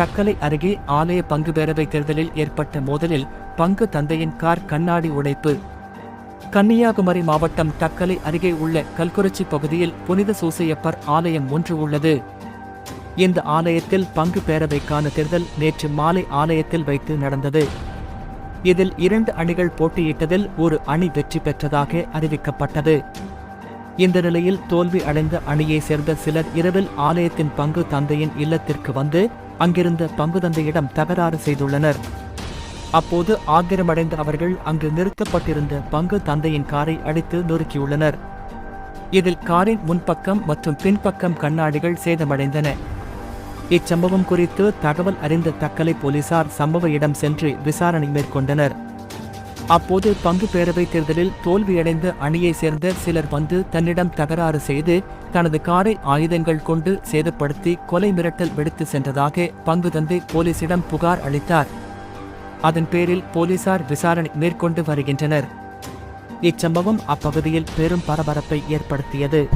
தக்கலை அருகே ஆலய பங்கு பேரவை தேர்தலில் ஏற்பட்ட மோதலில் பங்கு தந்தையின் கார் கண்ணாடி உடைப்பு. கன்னியாகுமரி மாவட்டம் தக்கலை அருகே உள்ள கல்குறிச்சி பகுதியில் புனித சூசையப்பர் ஆலயம் ஒன்று உள்ளது. இந்த ஆலயத்தில் பங்கு பேரவைக்கான தேர்தல் நேற்று மாலை ஆலயத்தில் வைத்து நடந்தது. இதில் இரண்டு அணிகள் போட்டியிட்டதில் ஒரு அணி வெற்றி பெற்றதாக அறிவிக்கப்பட்டது. இந்த நிலையில் தோல்வி அடைந்த அணியை சேர்ந்த சிலர் இரவில் ஆலயத்தின் பங்கு தந்தையின் இல்லத்திற்கு வந்து அங்கிருந்த பங்கு தந்தையிடம் தகராறு செய்துள்ளனர். அப்போது ஆக்கிரமடைந்த அவர்கள் அங்கு நிறுத்தப்பட்டிருந்த பங்கு தந்தையின் காரை அடித்து நொறுக்கியுள்ளனர். இதில் காரின் முன்பக்கம் மற்றும் பின்பக்கம் கண்ணாடிகள் சேதமடைந்தன. இச்சம்பவம் குறித்து தகவல் அறிந்த தக்கலை போலீசார் சம்பவ இடம் சென்று விசாரணை மேற்கொண்டனர். அப்போது பங்கு பேரவை தேர்தலில் தோல்வியடைந்த அணியைச் சேர்ந்த சிலர் வந்து தன்னிடம் தகராறு செய்து தனது காரை ஆயுதங்கள் கொண்டு சேதப்படுத்தி கொலை மிரட்டல் விடுத்து சென்றதாக பங்கு தந்தை போலீசிடம் புகார் அளித்தார். அதன் பேரில் போலீசார் விசாரணை மேற்கொண்டு வருகின்றனர். இச்சம்பவம் அப்பகுதியில் பெரும் பரபரப்பை ஏற்படுத்தியது.